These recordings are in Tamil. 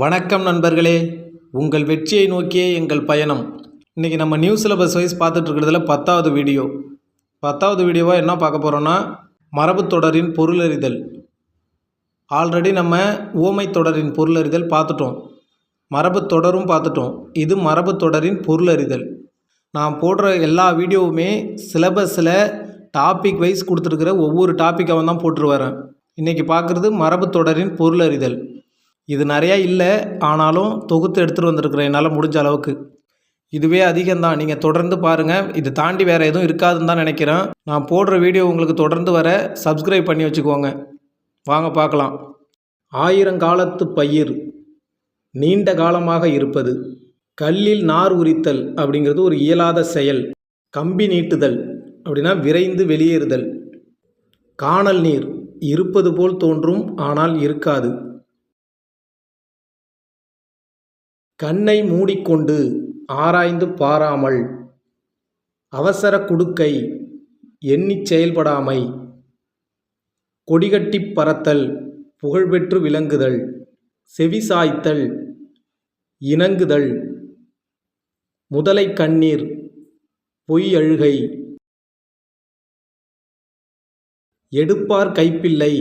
வணக்கம் நண்பர்களே. உங்கள் வெற்றியை நோக்கியே எங்கள் பயணம். இன்றைக்கி நம்ம நியூ சிலபஸ் வைஸ் பார்த்துட்ருக்கிறதுல பத்தாவது வீடியோ. பத்தாவது வீடியோவாக என்ன பார்க்க போகிறோன்னா மரபு தொடரின் பொருளறிதல். ஆல்ரெடி நம்ம ஓமை தொடரின் பொருளறிதல் பார்த்துட்டோம். மரபுத் தொடரும் பார்த்துட்டோம். இது மரபு தொடரின் பொருளறிதல். நான் போடுற எல்லா வீடியோவுமே சிலபஸில் டாபிக் வைஸ் கொடுத்துருக்கிற ஒவ்வொரு டாப்பிக்காக தான் போட்டு இன்றைக்கி பார்க்குறது மரபு தொடரின் பொருளறிதல். இது நிறையா இல்லை ஆனாலும் தொகுத்து எடுத்துகிட்டு வந்திருக்கிறேன் என்னால் முடிஞ்ச அளவுக்கு. இதுவே அதிகம்தான். நீங்கள் தொடர்ந்து பாருங்கள் இது தாண்டி வேறு எதுவும் இருக்காதுன்னு தான் நினைக்கிறேன். நான் போடுற வீடியோ உங்களுக்கு தொடர்ந்து வர சப்ஸ்கிரைப் பண்ணி வச்சுக்கோங்க. வாங்க பார்க்கலாம். ஆயிரங்காலத்து பயிர் நீண்ட காலமாக இருப்பது. கல்லில் நார் உரித்தல் அப்படிங்கிறது ஒரு இயலாத செயல். கம்பி நீட்டுதல் அப்படின்னா விரைந்து வெளியேறுதல். காணல் நீர் இருப்பது போல் தோன்றும் ஆனால் இருக்காது. கண்ணை மூடிக்கொண்டு ஆராய்ந்து பாராமல் அவசர குடுக்கை எண்ணிச் செயல்படாமை கொடிகட்டிப் பறத்தல் புகழ்பெற்று விளங்குதல் செவி சாய்த்தல் இணங்குதல் முதலை கண்ணீர் பொய் அழுகை. எடுப்பார் கைப்பிள்ளை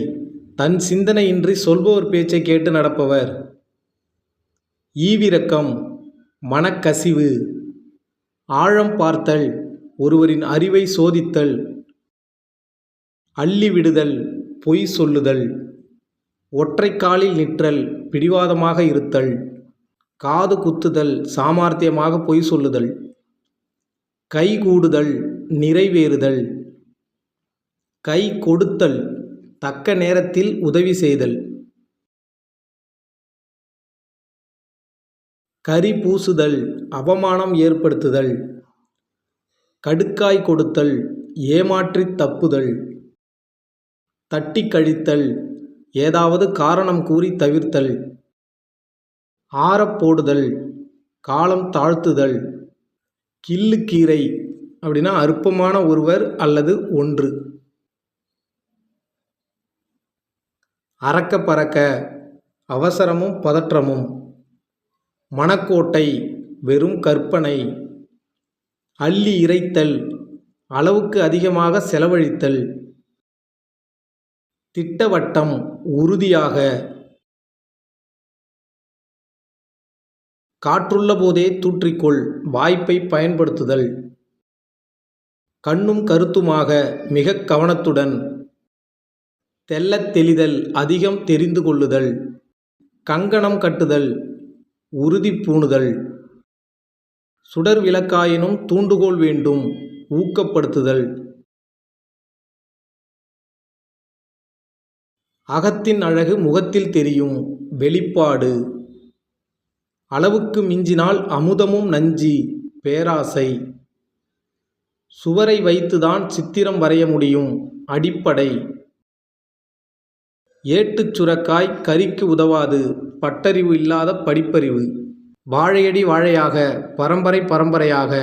தன் சிந்தனையின்றி சொல்பவர் பேச்சை கேட்டு நடப்பவர். ஈவிரக்கம் மனக்கசிவு ஆழம் பார்த்தல் ஒருவரின் அறிவை சோதித்தல் அள்ளிவிடுதல் பொய் சொல்லுதல் ஒற்றை காலில் நிற்றல் பிடிவாதமாக இருத்தல் காது குத்துதல் சாமார்த்தியமாக பொய் சொல்லுதல் கைகூடுதல் நிறைவேறுதல் கை கொடுத்தல் தக்க நேரத்தில் உதவி செய்தல். கரி பூசுதல் அவமானம் ஏற்படுத்துதல் கடுக்காய் கொடுத்தல் ஏமாற்றித் தப்புதல் தட்டி கழித்தல் ஏதாவது காரணம் கூறி தவிர்த்தல் ஆறப்போடுதல் காலம் தாழ்த்துதல் கிள்ளுக்கீரை அப்படின்னா அற்பமான ஒருவர் அல்லது ஒன்று. அறக்க பறக்க அவசரமும் பதற்றமும். மனக்கோட்டை வெறும் கற்பனை. அள்ளி இறைத்தல் அளவுக்கு அதிகமாக செலவழித்தல். திட்டவட்டம் உறுதியாக. காற்றுள்ள போதே தூற்றிக்கொள் வாய்ப்பை பயன்படுத்துதல். கண்ணும் கருத்துமாக மிக கவனத்துடன். தெல்லத் தெளிதல் அதிகம் தெரிந்து கொள்ளுதல். கங்கணம் கட்டுதல் உறுதி பூணுதல் சுடர் விளக்காயினும் தூண்டுகோல் வேண்டும் ஊக்கப்படுத்துதல். அகத்தின் அழகு முகத்தில் தெரியும் வெளிப்பாடு. அளவுக்கு மிஞ்சினால் அமுதமும் நஞ்சி பேராசை. சுவரை வைத்துதான் சித்திரம் வரைய முடியும் அடிப்படை. ஏட்டுச் சுரக்காய் கறிக்கு உதவாது. பட்டறிவு இல்லாத படிப்பறிவு. வாழையடி வாழையாக பரம்பரை பரம்பரையாக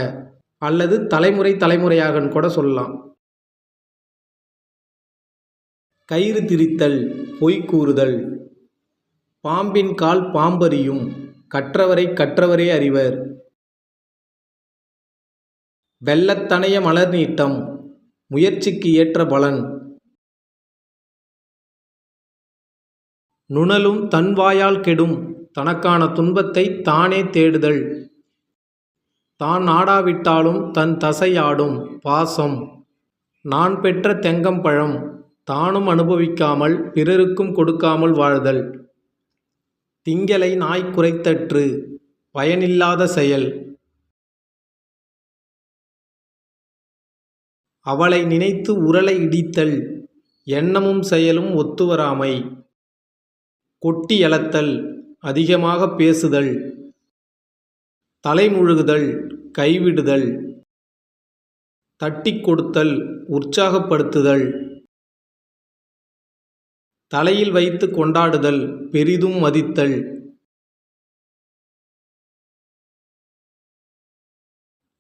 அல்லது தலைமுறை தலைமுறையாகன்னு கூட சொல்லலாம். கயிறு திரித்தல் பொய் கூறுதல். பாம்பின் கால் பாம்பறியும் கற்றவரை கற்றவரே அறிவர். வெள்ளத்தனைய மலர் நீட்டம் முயற்சிக்கு ஏற்ற பலன். நுணலும் தன் வாயால் கெடும் தனக்கான துன்பத்தை தானே தேடுதல். தான் ஆடாவிட்டாலும் தன் தசை ஆடும் பாசம். நான் பெற்ற தெங்கம்பழம் தானும் அனுபவிக்காமல் பிறருக்கும் கொடுக்காமல் வாழ்தல். திங்களை நாய் குறைத்தற்று பயனில்லாத செயல். அவளை நினைத்து உரலை இடித்தல். எண்ணமும் செயலும் ஒத்துவராமை. கொட்டி எழத்தல் அதிகமாக பேசுதல் தலைமுழுகுதல் கைவிடுதல் தட்டி கொடுத்தல் உற்சாகப்படுத்துதல் தலையில் வைத்து கொண்டாடுதல் பெரிதும் மதித்தல்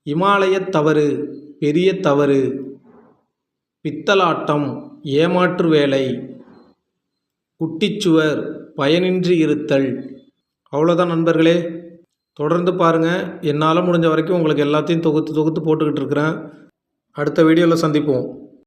இமாலயத் தவறு பெரிய தவறு பித்தலாட்டம் ஏமாற்று வேலை குட்டிச்சுவர் பயனின்றி இருத்தல். அவ்வளோதான் நண்பர்களே. தொடர்ந்து பாருங்கள் என்னால் முடிஞ்ச வரைக்கும் உங்களுக்கு எல்லாத்தையும் தொகுத்து தொகுத்து போட்டுக்கிட்டு இருக்கிறேன். அடுத்த வீடியோவில் சந்திப்போம்.